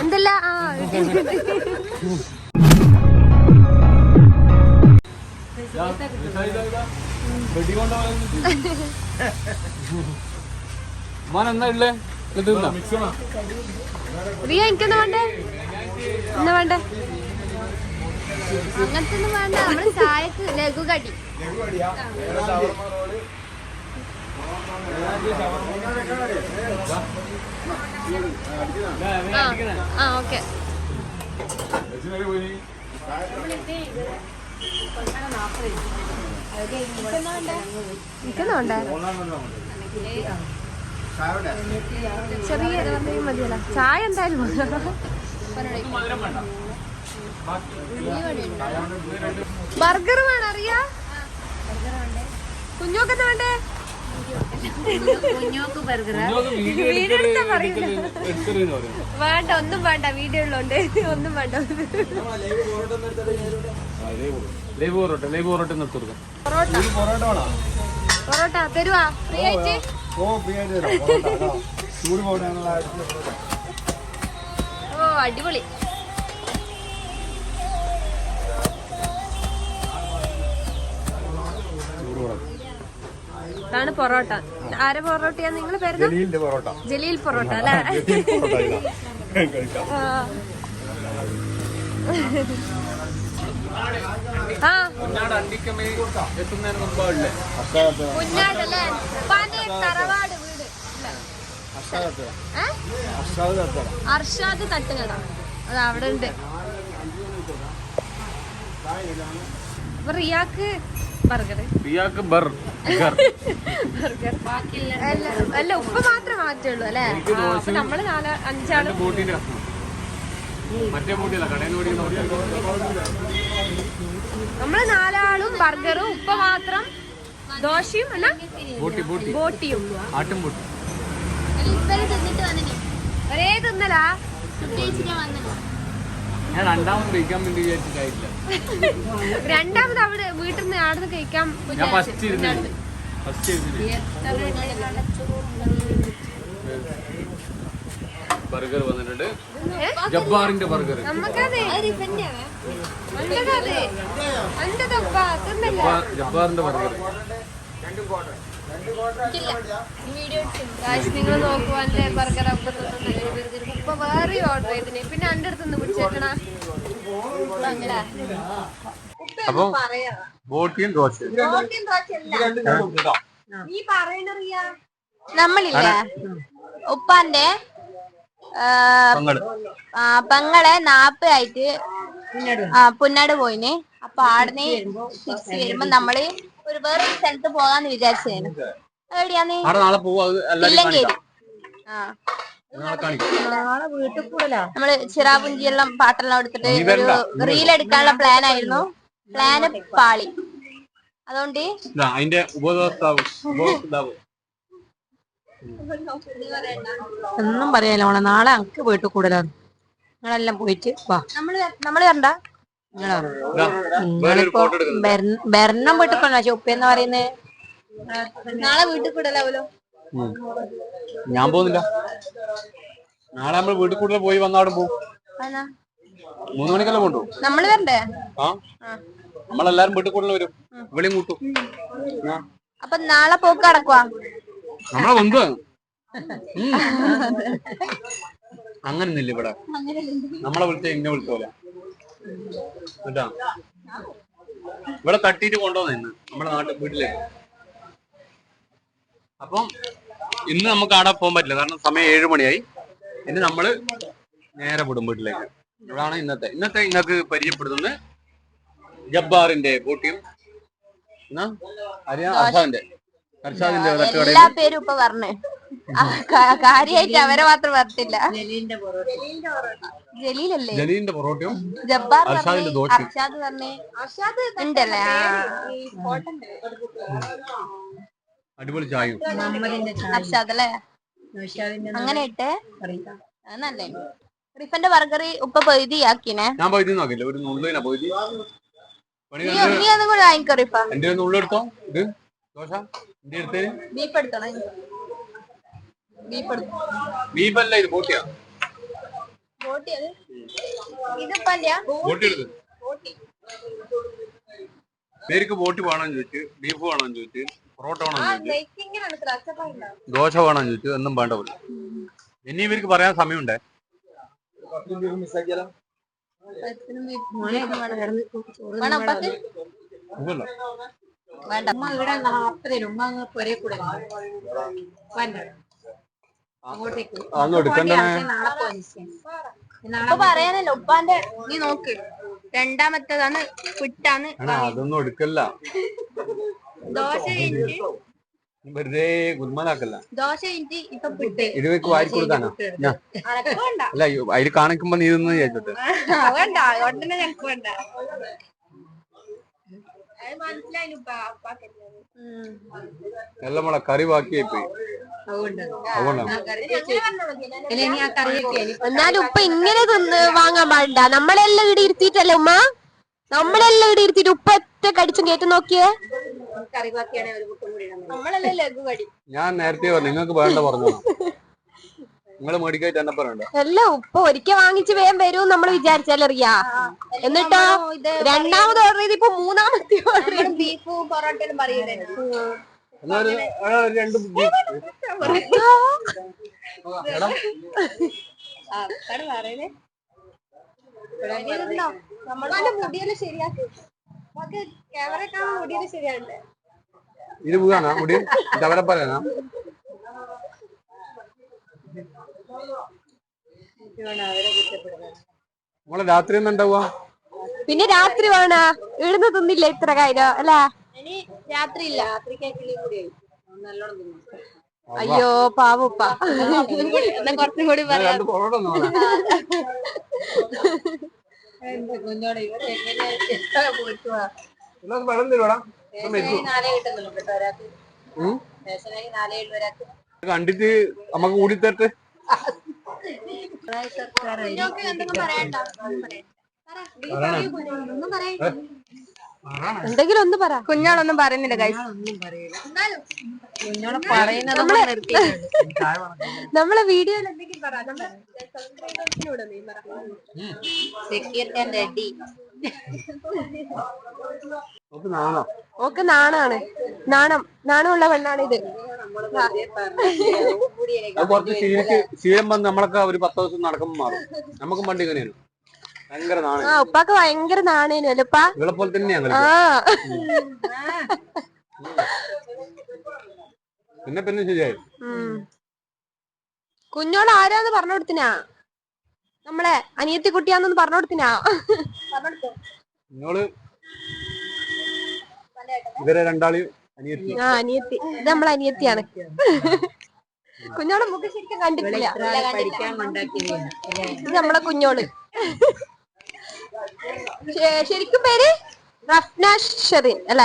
എന്തല്ല? മോൻ ഉള്ളേ? റിയ എനിക്കൊന്നും വേണ്ടേ? എന്നാ വേണ്ടേ? അങ്ങനത്തെ ഒന്നും വേണ്ട. നമ്മൾ ചായക്ക് ലഘു കടി. ആ ഓക്കെ. ചെറിയ മതിയല്ല. ചായ എന്തായാലും ബർഗർ വേണം അറിയാ? കുഞ്ഞോക്കെന്താ വേണ്ടേ? വേണ്ട ഒന്നും വേണ്ട വീഡിയോ ഉള്ളോണ്ട്. ഒന്നും വേണ്ട. Live parotta live parotta. നിർത്തി കൊടുക്കാം. പൊറോട്ട? പൊറോട്ട തരുവാ. ഫ്രീ ആയിട്ട്? ഓ അടിപൊളി. ഇതാണ് പൊറോട്ട. ആരെ പൊറോട്ടയാ? നിങ്ങൾ പേരുന്ന പൊറോട്ട. ജലീൽ പൊറോട്ട അല്ലേ? ആ. കുഞ്ഞാടല്ലേ? തറവാട് വീട്? അർഷാദ് തട്ടുകട. അത് അവിടെ ഉണ്ട്. അപ്പൊ റിയാക്ക് അല്ല അല്ല ഉപ്പ് മാത്രമേ മാറ്റുള്ളൂ അല്ലേ? നമ്മൾ നാല് അഞ്ചാൾ നാലാളും ബർഗറും ഉപ്പ മാത്രം ദോശയും ബോട്ടിയും. ഒരേ തിന്നലാ? ഞാൻ രണ്ടാമത് കഴിക്കാൻ വേണ്ടി വിചാരിച്ചിട്ടായില്ല രണ്ടാമത് അവിടെ വീട്ടിൽ നിന്ന് ആടുന്ന് കഴിക്കാൻ ഞാൻ ഫസ്റ്റ് ഇരുന്നില്ല ഫസ്റ്റ് ബർഗർ വന്നിട്ടുണ്ട്. ജബ്ബാറിന്റെ ബർഗർ ജബ്ബാറിന്റെ ബർഗർ നിങ്ങൾ നോക്കുവാല്ലേ ബർഗർ അപ്പൊ ഇപ്പൊ വേറെ ഓർഡർ ചെയ്തിന് പിന്നെ എന്റെ പിടിച്ചേക്കണ അപ്പൊ ബോട്ടിയും ദോശയും നമ്മളില്ലേ ഉപ്പാന്റെ പങ്ങൾ. നാപ്പായിട്ട് ആ പുന്നാട് പോയിന്. അപ്പൊ ആടനെ തിരിച്ച് വരുമ്പോ നമ്മൾ ഒരു വേറെ സ്ഥലത്ത് പോകാന്ന് വിചാരിച്ചു എവിടെയാന്ന്? ആ. നമ്മൾ ചിറാപുഞ്ചി എല്ലാം പാട്ടെല്ലാം എടുത്തിട്ട് ഒരു റീൽ എടുക്കാനുള്ള പ്ലാൻ ആയിരുന്നു. പ്ലാന് പാളി. അതുകൊണ്ട് അതിന്റെ ഉപഭോക്താവ് ഉപഭോക്താവ് ഒന്നും പറയാനില്ല നാളെ അനക്ക് വീട്ടിൽ കൂടുതലാണ് നിങ്ങളെല്ലാം പോയിട്ട് വാ. നമ്മൾ നമ്മൾ വരണ്ട ബെരണം വീട്ടിൽ പോണ ചൊപ്പെന്ന് പറയുന്നേ. നാളെ വീട്ടിൽ കൂടലാവല്ലോ ഞാൻ പോകുന്നില്ല നാളെ നമ്മൾ വീട്ടിൽ കൂടുതൽ പോയി വന്നാടും പോകും? മൂന്ന് മണിക്കല്ലേ കൊണ്ടു നമ്മൾ വരണ്ടേ? ആ. നമ്മളെല്ലാരും വീട്ടിൽ കൂടുതൽ വരും. ഇവിടെയും കൂട്ടും. അപ്പൊ നാളെ പോക്ക് അടക്കുവാ നമ്മളെ ബന്ധു അങ്ങനെ ഇവിടെ. നമ്മളെ വിളിച്ച ഇന്നെ വിളിച്ച പോലെ കേട്ടാ. ഇവിടെ തട്ടിയിട്ട് കൊണ്ടുവന്ന ഇന്ന്. നമ്മുടെ നാട്ടിൽ വീട്ടിലേക്ക്. അപ്പം ഇന്ന് നമുക്ക് അവിടെ പോകാൻ പറ്റില്ല. കാരണം സമയം ഏഴ് മണിയായി. ഇനി നമ്മൾ നേരെ വിടും വീട്ടിലേക്ക്. ഇവിടാണ് ഇന്നത്തെ. ഇന്നത്തെ ഇന്നക്ക് പരിചയപ്പെടുത്തുന്നത് ജബ്ബാറിന്റെ ബോട്ടിയും എന്നാ? അറിയാം അർഷാദിന്റെ അർഷാദിന്റെ തട്ടുകടയിൽ. കാര്യായിട്ട് അവരെ മാത്രം പറഞ്ഞിട്ടില്ല ജലീലല്ലേ? ജലീലിന്റെ പൊറോട്ടയും ജബ്ബാർ അർഷാദിന്റെ ദോശയും. അർഷാദ് പറഞ്ഞേ ഉണ്ടല്ലേ? ആ. അടിപൊളി ചായയും. അർഷാദ് അല്ലേ അങ്ങനെ ഇട്ട് നല്ലേ. റിഫന്റെ ബർഗറി ഉപ്പ ആക്കിനെ ഞാൻ പോയി നോക്കില്ല ഒരു നുള്ളിനാ പോയി പണി നീ അതും കൂടെ വാങ്ങിക്കോ റിഫ. എന്റെ നുള്ളെടുത്തോ ഇത് ദോശ? എന്റെ അടുത്തേന് ബീഫ് എടുക്കണം ബീഫല്ല ഇത് ബോട്ടിയാ? ബോട്ടി അത്? ഇതിപ്പല്ല ബോട്ടി എടുത്ത് പേർക്ക് ബോട്ടി വേണമെന്ന് ചോദിച്ചു ബീഫ് വേണമെന്ന് ചോദിച്ചു പൊറോട്ട വേണമെന്ന് ചോദിച്ചു. ദോശ വേണമെന്ന് ചോദിച്ചു എന്നും വേണ്ട പോലെ. ഇനി ഇവർക്ക് പറയാൻ സമയമുണ്ടേ? ഇത് വേണ്ട. ഉമ്മ ഇവിടെ നാപ്പത് ഉമ്മ അങ്ങ് പൊരേ കൂടെ വേണ്ട ഇപ്പൊ പറയാനല്ലോ ഉപ്പാന്റെ നീ നോക്ക്. രണ്ടാമത്തേതാണ് പുട്ടാണ് ആണാ അതൊന്നും എടുക്കല്ല. ദോശ കഴിഞ്ഞ് വെറുതെ ഗുൽമാലാക്കല്ല ദോശ കഴിഞ്ഞ് ഇപ്പൊ പുട്ട്. വാരി കൊടുക്കാനാ? അല്ല അതിൽ കാണിക്കുമ്പോ നീ ഇതൊന്നും ചോദിച്ചോട്ടെ വേണ്ട ഉടനെ ഞങ്ങൾക്ക് വേണ്ട. നമ്മളെ കറി ബാക്കിയായി പോയി. എന്നാലും ഉപ്പ ഇങ്ങനെ തിന്ന് വാങ്ങാൻ പാടില്ല. നമ്മളെല്ലാം ഇവിടെ ഇരുത്തിയിട്ടല്ലേ ഉമ്മ? നമ്മളെല്ലാം ഇവിടെ ഇരുത്തിട്ട് ഉപ്പ ഒറ്റ കടിച്ചും കേട്ടു നോക്കിയേ? കറി ബാക്കിയാണെങ്കിൽ ഞാൻ നേരത്തെ പറഞ്ഞു നിങ്ങൾക്ക് വേണ്ട പറഞ്ഞു നിങ്ങൾ മേടിക്കായിട്ട് എന്നെ പറയണ്ട? അല്ല ഉപ്പ ഒരിക്കൽ വാങ്ങിച്ചു വേഗം വരും നമ്മൾ വിചാരിച്ചാലറിയാ. എന്നിട്ടോ രണ്ടാമത് ഓർഡർ ചെയ്ത് ഇപ്പൊ മൂന്നാമത്തെ ഓർഡർ ചെയ്യും ബീഫ് പൊറോട്ടയിലും പറയൂലേ? എന്നാ ഒരു- ആ, ഒരു രണ്ട് പറയണേ. മുടിയെല്ലാം ശരിയാക്കി. ക്യാമറ കാണാൻ മുടിയെല്ലാം ശരിയാണ്ടേ ഇത് പോകാനാ? മുടി? ഇത് നമ്മളെ രാത്രി പിന്നെ രാത്രി വേണ. ഇവിടുന്ന് തിന്നില്ല ഇത്ര കാര്യം അല്ലേ? ഇനി രാത്രി ഇല്ല. രാത്രിക്കേക്കിലും കൂടി നല്ലോണം തിന്നു. അയ്യോ പാവുപ്പ എന്നാ കുറച്ചും കൂടി ഒരാൾക്ക്. കണ്ടിട്ട് നമുക്ക് കൂടി തരട്ടെ? എന്തെങ്കിലും പറയണ്ട ഒന്നും പറയണ്ട എന്തെങ്കിലും ഒന്ന് പറ. കുഞ്ഞാളൊന്നും പറയുന്നില്ല കൈ ഒന്നും പറയില്ല എന്നാലും പറയുന്നത് നമ്മൾ നിർത്തിയിട്ടുണ്ട് നമ്മളെ വീഡിയോയിൽ എന്തെങ്കിലും പറ നമ്മളെ ഓക്കെ നാണാണ്. നാണം. നാണമുള്ള പെണ്ണാണ് ഇത് അത് കുറച്ച് ശീലിക്ക് ശീലം വന്ന് നമ്മളൊക്കെ ഒരു പത്ത് ദിവസം നടക്കുമ്പോൾ മാറും. നമുക്കും പണ്ട് ഇങ്ങനെയാണ് ഭയങ്കര നാണയം ആ ഉപ്പാക്ക് ഭയങ്കര നാണേനു അല്ലേ ഉപ്പ? നിങ്ങളെ പോലെ തന്നെയാണ് ആ. പിന്നെ പിന്നെ ശരിയായി. കുഞ്ഞോട് ആരാന്ന് പറഞ്ഞു കൊടുത്തിനാ? നമ്മളെ അനിയത്തി കുട്ടിയാന്നൊന്ന് പറഞ്ഞു കൊടുത്തിനാ? ഇവരെ രണ്ടാളെയും ആ അനിയത്തി. ഇത് നമ്മളെ അനിയത്തിയാണ്. കുഞ്ഞോളെ മുഖം ശരിക്കും കണ്ടിട്ടില്ല. ഇത് നമ്മളെ കുഞ്ഞോൾ. ശരിക്കും പേര്? റഫ്ന ഷെറിൻ അല്ല?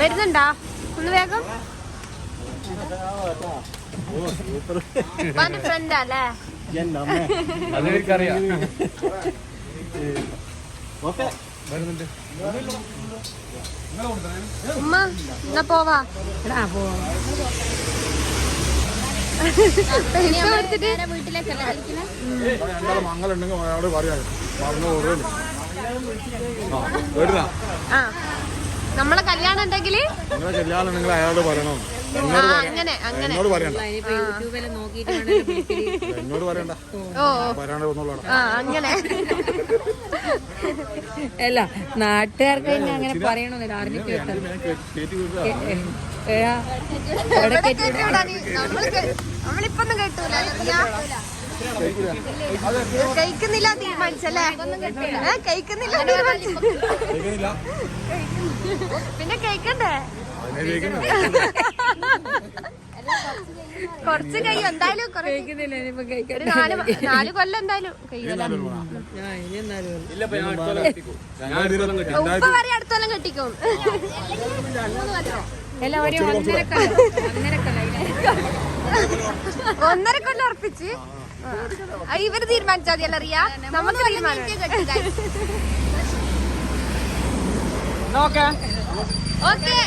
വരുന്നുണ്ടാ? ഒന്ന് വേഗം. ഫ്രണ്ടാ അല്ലേ അത് എനിക്കറിയാം ഉമ്മ എന്നാ പോവാ? എടാ പൈസ കൊടുത്തിട്ട് മങ്ങളുണ്ടെങ്കിൽ അയാളോട് പറയാം നമ്മളെ കല്യാണം ഉണ്ടെങ്കിൽ നിങ്ങളെ കല്യാണം ഉണ്ടെങ്കിൽ അയാളോട് പറയണം? അങ്ങനെ അങ്ങനെ. എന്നോട് പറയണ്ട. എന്നോട് പറയണ്ട. ആ അങ്ങനെ. അല്ല നാട്ടുകാർക്ക് തന്നെ അങ്ങനെ പറയണമെന്നില്ല നമ്മളിപ്പൊന്നും കേട്ടൂല? കഴിക്കുന്നില്ല തീരുമാനിച്ചല്ലേ കഴിക്കുന്നില്ല തീരുമാനിച്ചു പിന്നെ കഴിക്കണ്ടേ കുറച്ച് കഴിയും എന്തായാലും ഒരു നാല് നാല് കൊല്ലം എന്തായാലും കഴിയൂല ഇനി എന്നാലും ഇല്ല ഇപ്പൊ കൊല്ലം കെട്ടിക്കും. ഞാൻ അടുത്ത കൊല്ലം ഉപ്പ വരെ അടുത്തോളം കെട്ടിക്കും എല്ലാം ഒരു ഒന്നര കൊല്ലം ഒന്നര കൊല്ലം ഒന്നര കൊല്ലം ഉറപ്പിച്ച്. ആ, ഇവർ തീരുമാനിച്ചാൽ മതി അറിയാ നമുക്ക് തീരുമാനം നോക്കാം ഓക്കെ.